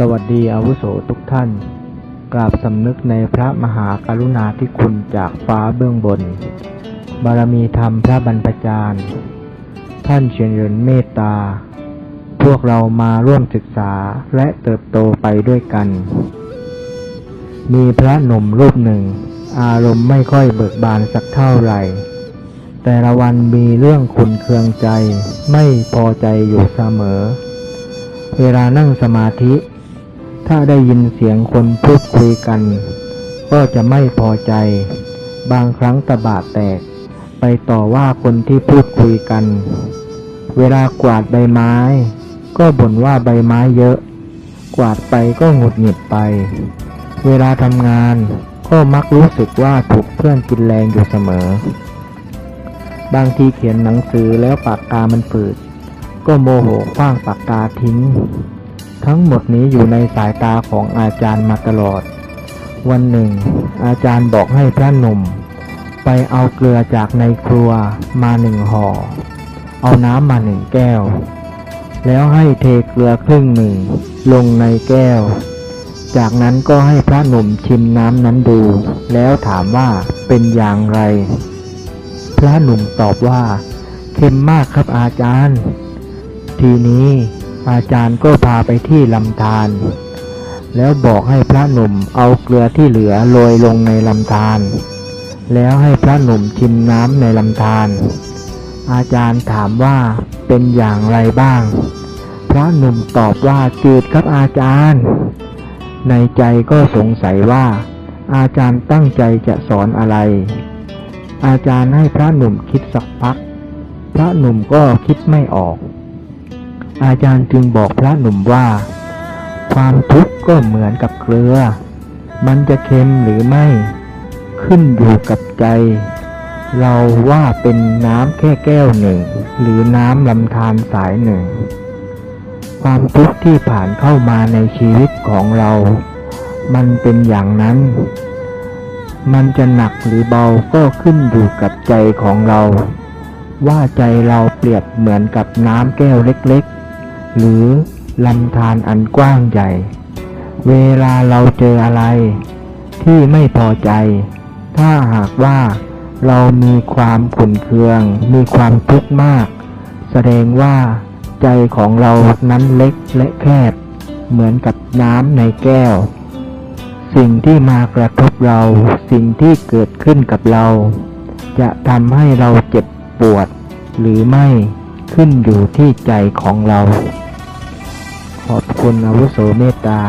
สวัสดีอาวุโสทุกท่าน กราบสำนึกในพระมหากรุณาธิคุณจากฟ้าเบื้องบน บารมีธรรมพระบรรพจารย์ ท่านเฉียนเยินเมตตา พวกเรามาร่วมศึกษาและเติบโตไปด้วยกัน มีพระหนุ่มรูปหนึ่ง อารมณ์ไม่ค่อยเบิกบานสักเท่าไหร่ แต่ละวันมีเรื่องขุนเคืองใจ ไม่พอใจอยู่เสมอ เวลานั่งสมาธิ ถ้าได้ยินเสียงคนพูดคุยกัน ก็จะไม่พอใจ บางครั้งตะบะแตก ไปต่อว่าคนที่พูดคุยกัน เวลากวาดใบไม้ ก็บ่นว่าใบไม้เยอะ กวาดไปก็หงุดหงิดไป เวลาทำงานก็มักรู้สึกว่าถูกเพื่อนกินแรงอยู่เสมอ บางทีเขียนหนังสือแล้วปากกามันฝืด ก็โมโหคว้างปากกาทิ้ง ทั้งหมดนี้อยู่ในสายตาของอาจารย์มาตลอด วันหนึ่ง อาจารย์บอกให้พระหนุ่ม ไปเอาเกลือจากในครัวมาหนึ่งห่อ เอาน้ำมาหนึ่งแก้ว แล้วให้เทเกลือครึ่งหนึ่ง ลงในแก้ว จากนั้นก็ให้พระหนุ่มชิมน้ำนั้นดู แล้วถามว่าเป็นอย่างไร พระหนุ่มตอบว่า เค็มมากครับอาจารย์ ทีนี้ อาจารย์ก็พาไปที่ลำธารแล้วบอกให้พระหนุ่มเอาเกลือที่เหลือโรยลงในลำธารแล้วให้พระหนุ่มชิมน้ำในลำธารอาจารย์ถามว่าเป็นอย่างไรบ้าง พระหนุ่มตอบว่าจืดครับอาจารย์ ในใจก็สงสัยว่า อาจารย์ตั้งใจจะสอนอะไร อาจารย์ให้พระหนุ่มคิดสักพัก พระหนุ่มก็คิดไม่ออก อาจารย์จึงบอกพระหนุ่มว่า ความทุกข์ก็เหมือนกับเกลือ มันจะเค็มหรือไม่ ขึ้นอยู่กับใจ เราว่าเป็นน้ำแค่แก้วหนึ่ง หรือน้ำลำธารสายหนึ่ง ความทุกข์ที่ผ่านเข้ามาในชีวิตของเรา มันเป็นอย่างนั้น มันจะหนักหรือเบาก็ขึ้นอยู่กับใจของเราว่าใจเราเปรียบเหมือนกับน้ำแก้วเล็ก หรือลำธารอันกว้างใหญ่ เวลาเราเจออะไร ที่ไม่พอใจ ถ้าหากว่าเรามีความขุ่นเคือง มีความทุกข์มาก แสดงว่าใจของเรานั้นเล็กและแคบ เหมือนกับน้ำในแก้ว สิ่งที่มากระทบเรา สิ่งที่เกิดขึ้นกับเรา จะทำให้เราเจ็บปวด หรือไม่ขึ้นอยู่ที่ใจของเรา ขอบคุณอาวุโสเมตตา